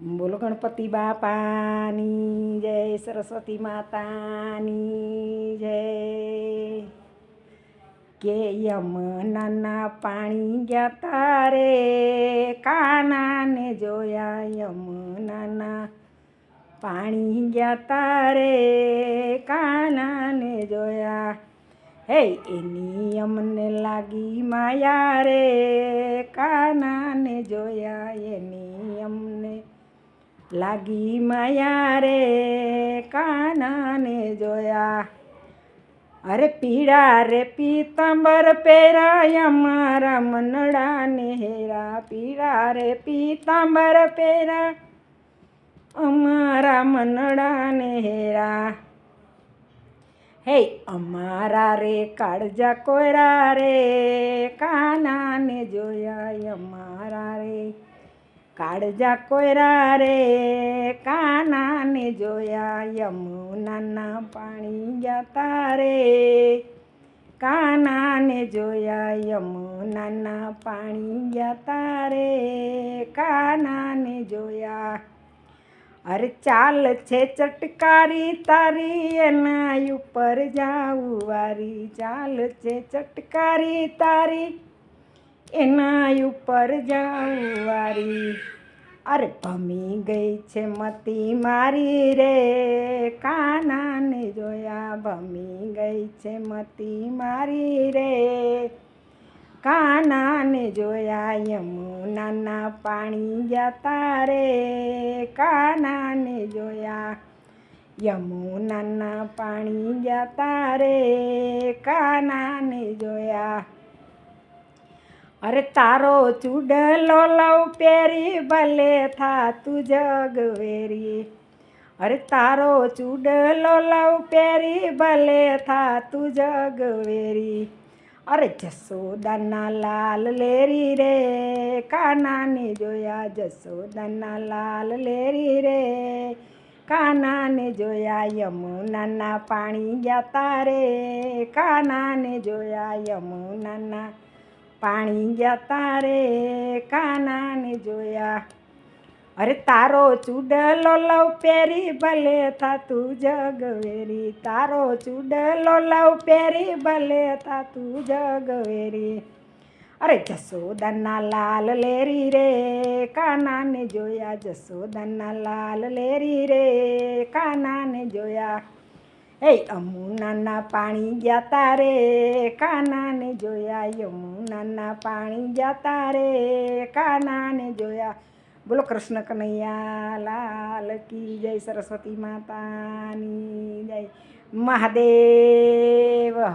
બોલો ગણપતિ બાપાની જય, સરસ્વતી માતાની જય. કે યમુનાના પાણી ગયા તારે કાનાને જોયા યમુનાના પાણી ગયા તારે કાનાને જોયા. હે, એની અમને લાગી માયા રે, કાનાને જોયા એની અમને લાગી માયા રે, કાનાને જોયા. અરે પીડા રે, પીતાંબર પહેરાય મારા મનડાને હેરા. પીડા રે, પીતાંબર પહેરા અમારા મનડાને હેરા. હે, અમારા રે, કાળજા કોયરા રે, કાનાને જોયા અમારા રે. કાળજા કોયરા રે, કાનાને જોયા યમુનાના પાણી ગયા રે. કાનાને જોયા યમુનાના પાણી ગયા રે, કાનાને જોયા. અરે ચાલ છે ચટકારી તારી, એના ઉપર જાવું વારી. ચાલ છે ચટકારી તારી એના ઉપર જાઉં વારી અરે ભમી ગઈ છે મતી મારી રે, કાનાને જોયા ભમી ગઈ છે મતી મારી રે. કાનાને જોયા યમુનાના પાણી ગયા રે, કાનાને જોયા યમુનાના પાણી ગયા રે, કાનાને જોયા અરે તારો ચૂડલો લવ પેરી ભલે થાતું જગવેરી અરે તારો ચૂડલો લવ પેરી ભલે થાતું જગવેરી અરે જસોદાના લાલ લેરી રે, કાનાને જોયા જસોદાના લાલ લેરી રે. કાનાને જોયા યમુનાના પાણી ગયા તારે, કાનાને જોયા યમુનાના પાણી ગયા તારે કાનાને જોયા. અરે તારો ચૂડલો લવ પહેરી ભલે થાતું જગવેરી. તારો ચૂડલો લવ પહેરી ભલે થાતું જગવેરી. અરે જસોદનના લાલ લેરી રે કાનાને જોયા. જસોદનના લાલ લેરી રે કાનાને જોયા. હે, અમુનાના પાણી ગયા રે, કાનાને જોયા યમુનાના પાણી ગયા રે, કાનાને જોયા. બોલો કૃષ્ણ કનૈયા, લાલ કી જય, સરસ્વતી માતાની જય. મહાદેવ